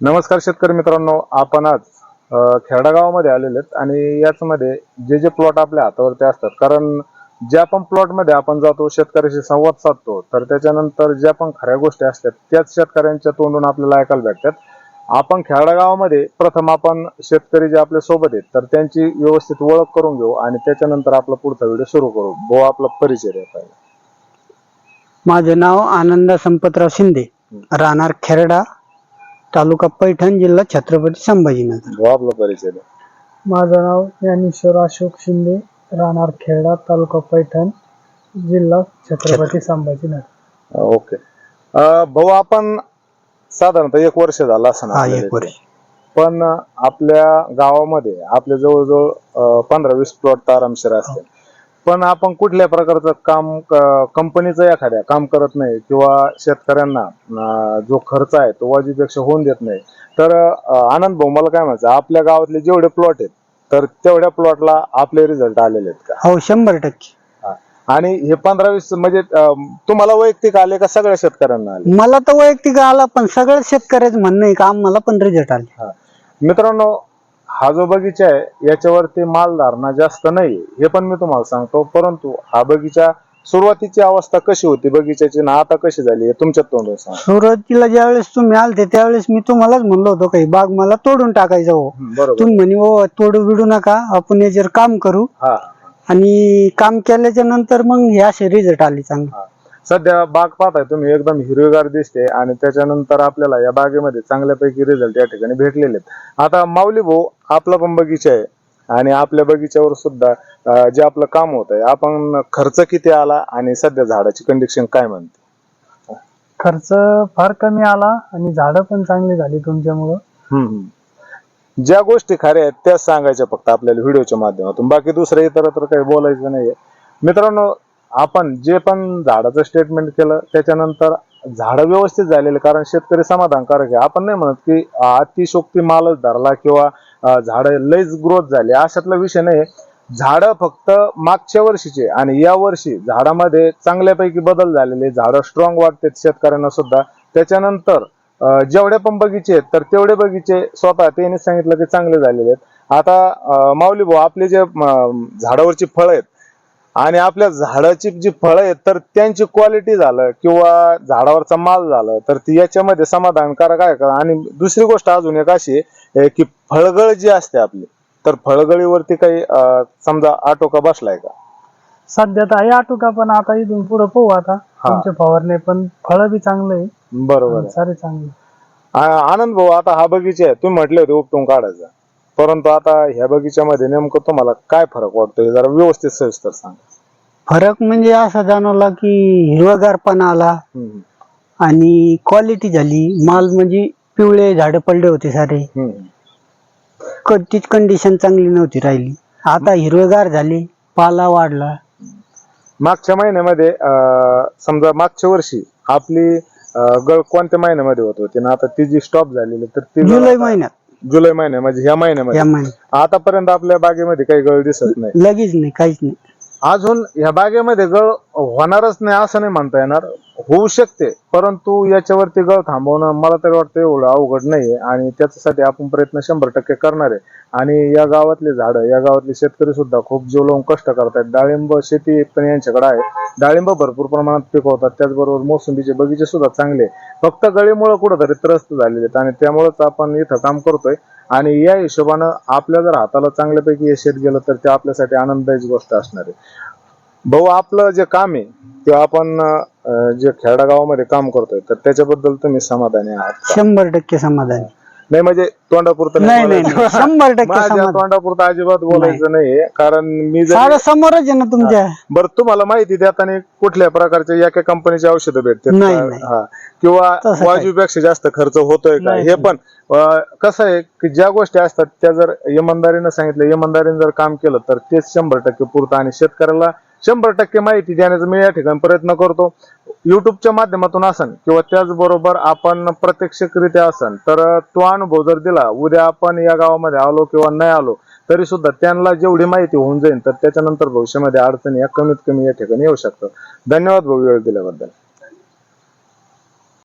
नमस्कार शेतकरी मित्रांनो आपण आज अ, खेरडा गावामध्ये आलेले आहेत आणि याचमध्ये जे जे प्लॉट आपल्या हातावरती असतात कारण ज्या पण प्लॉटमध्ये आपण जातो शेतकऱ्याशी संवाद साधतो तर त्याच्यानंतर ज्या पण खऱ्या गोष्टी असतात त्याच शेतकऱ्यांच्या तोंडून आपल्याला ऐकायला भेटतात. आपण खेरडा गावामध्ये प्रथम आपण शेतकरी जे आपल्यासोबत आहेत तर त्यांची व्यवस्थित ओळख करून घेऊ आणि त्याच्यानंतर आपला पुढचा व्हिडिओ सुरू करू. भाऊ आपला परिचय पहिला. माझं नाव आनंद संपतराव शिंदे राहणार खेरडा तालुका पैठण जिल्हा छत्रपती संभाजीनगर. भाऊ आपला परिचय. द्या माझं नाव ज्ञानेश्वर अशोक शिंदे राहणार खेरडा तालुका पैठण जिल्हा छत्रपती संभाजीनगर. ओके. अ, भाऊ आपण साधारणतः एक वर्ष झालं असं हा एक वर्ष. पण आपल्या गावामध्ये आपल्या जवळजवळ पंधरा वीस प्लॉट तर आरामशीर असते पण आपण कुठल्या प्रकारचं काम कंपनीचं एखाद्या काम करत नाही किंवा शेतकऱ्यांना जो खर्च आहे तो वाजीपेक्षा होऊन देत नाही. तर आनंद भाऊ मला काय म्हणायचं? आपल्या गावातले जेवढे प्लॉट आहेत तर तेवढ्या प्लॉटला आपले रिझल्ट आलेले आहेत का? हो शंभर टक्के. आणि हे पंधरा वीस म्हणजे तुम्हाला वैयक्तिक आले का सगळ्या शेतकऱ्यांना आले? मला तर वैयक्तिक आला पण सगळ्या शेतकऱ्याचं म्हणणं आहे का आम्हाला पण रिझल्ट आले. मित्रांनो हा जो बगीचा आहे याच्यावरती मालधारणा जास्त नाही हे पण मी तुम्हाला सांगतो. परंतु हा बगीचा सुरुवातीची अवस्था कशी होती बगीच्याची ना आता कशी झाली हे तुमच्या तोंडून सांग. सुरुवातीला ज्यावेळेस तुम्ही आलते त्यावेळेस मी तुम्हालाच म्हणलो होतो काही बाग मला तोडून टाकायचं हो. बरोबर. तुम्ही म्हणे हो तोडू बिडू नका आपण याच्यावर काम करू हा. आणि काम केल्याच्यानंतर मग हे असे रिझल्ट आले चांगले. हा. सध्या बाग पाहताय तुम्ही एकदम हिरवीगार दिसते आणि त्याच्यानंतर आपल्याला या बागेमध्ये चांगल्यापैकी रिझल्ट या ठिकाणी भेटलेले आहेत. आता माऊली भाऊ आपला पण बगीचा आहे आणि आपल्या बगीच्यावर सुद्धा जे आपलं काम होत आहे आपण खर्च किती आला आणि सध्या झाडाची कंडिशन काय म्हणते? खर्च फार कमी आला आणि झाडं पण चांगली झाली तुमच्यामुळं. हम्म. ज्या गोष्टी खऱ्या आहेत त्याच सांगायच्या फक्त आपल्याला व्हिडिओच्या माध्यमातून. बाकी दुसरं इतर तर काही बोलायचं नाहीये. मित्रांनो आपण जे पण झाडाचं स्टेटमेंट केलं त्याच्यानंतर झाडं व्यवस्थित झालेले कारण शेतकरी समाधानकारक आहे. आपण नाही म्हणत की अतिशोक्ती मालच धरला किंवा झाडं लईच ग्रोथ झाली. अशातला विषय नाही. झाडं फक्त मागच्या वर्षीचे आणि या वर्षी झाडामध्ये चांगल्यापैकी बदल झालेले झाडं स्ट्रॉंग वाटतात शेतकऱ्यांना सुद्धा. त्याच्यानंतर जेवढे पण बगीचे आहेत तर तेवढे बगीचे स्वतः त्यांनी सांगितलं की चांगले झालेले आहेत. आता माऊली भाऊ आपले जे झाडावरची फळं आहेत आणि आपल्या झाडाची जी फळं आहेत तर त्यांची क्वालिटी झालं किंवा झाडावरचा माल झालं तर ती याच्यामध्ये समाधानकारक आहे का? आणि दुसरी गोष्ट अजून एक अशी आहे की फळगळ जी असते आपली तर फळगळीवरती काही समजा आटोका बसलाय का? सध्या तर आहे आटोका पण आता इथून पुढे पाहू आता. तुमचे फवारणे पण फळ बी चांगलं आहे बरोबर सारे चांगले आनंद भाऊ आता हा बगीचा आहे. तुम्ही म्हटले होते उपटून काढायचा. परंतु आता ह्या बगीच्यामध्ये नेमकं तुम्हाला काय फरक वाटतोय? जरा व्यवस्थित सविस्तर सांग. फरक म्हणजे असा जाणवला की हिरवागारपणा आला हम्म, आणि क्वालिटी झाली. माल म्हणजे पिवळे झाड पडले होते सारे. हम्म. क- तीच कंडिशन चांगली नव्हती राहिली. आता हिरवेगार झाले पाला वाढला. मागच्या महिन्यामध्ये अं, समजा मागच्या वर्षी आपली अं, गळ कोणत्या महिन्यामध्ये होत होती? ना आता ती जी स्टॉप झालेली तर ती जुलै महिन्यात. जुलै महिन्या म्हणजे ह्या महिन्यामध्ये. या महिन्यात. आतापर्यंत आपल्या बागेमध्ये काही गळ दिसत नाही. लगेच नाही काहीच नाही. अजून ह्या बागेमध्ये गळ होणारच नाही असं नाही म्हणता येणार. होऊ शकते परंतु याच्यावरती गळ थांबवणं मला तरी वाटतं एवढं अवघड नाहीये आणि त्याच्यासाठी आपण प्रयत्न शंभर टक्के करणार आहे. आणि या गावातले झाडं या गावातले शेतकरी सुद्धा खूप जीव लावून कष्ट करतात डाळिंब शेती पण यांच्याकडे आहे. डाळिंब भरपूर प्रमाणात पिकवतात. त्याचबरोबर मोसंबीचे बगीचे सुद्धा चांगले. आहे. फक्त गळीमुळे कुठंतरी त्रस्त झालेले आहेत आणि त्यामुळेच आपण इथं काम करतोय. आणि या हिशोबानं आपल्या जर हाताला चांगल्यापैकी यश येत गेलं तर ते आपल्यासाठी आनंदाची गोष्ट असणार आहे. भाऊ आपलं जे काम आहे ते आपण जे खेडागावामध्ये काम करतोय तर त्याच्याबद्दल तुम्ही समाधानी आहात शंभर टक्के समाधान. नाही म्हणजे तोंडापुरतं नाही नाही बोलायचं. नाही. शंभर टक्के माझ्या तोंडापुरतं अजिबात बोलायचं नाहीये कारण मी जर सारं समोरच आहे ना तुमच्या बरं तुम्हाला माहिती देताना कुठल्या प्रकारच्या एका कंपनीची औषधं भेटतात नाही? नाही. हा. किंवा तसं काही. वाजवीपेक्षा जास्त खर्च होतोय का नाही, हे पण अं, कसं आहे की ज्या गोष्टी असतात त्या जर इमानदारीनं सांगितलं इमानदारीने जर काम केलं तर तेच शंभर टक्के पुरतं आणि शेतकऱ्याला शंभर टक्के माहिती देण्याचा मी या ठिकाणी प्रयत्न करतो. युट्यूबच्या माध्यमातून असन किंवा त्याचबरोबर आपण प्रत्यक्षरित्या असन तर तो अनुभव जर दिला उद्या आपण या गावामध्ये आलो किंवा नाही आलो तरी सुद्धा त्यांना जेवढी माहिती होऊन जाईल तर त्याच्यानंतर भविष्यामध्ये अडचणी या कमीत कमी या ठिकाणी येऊ शकतात. धन्यवाद भाऊ वेळ दिल्याबद्दल.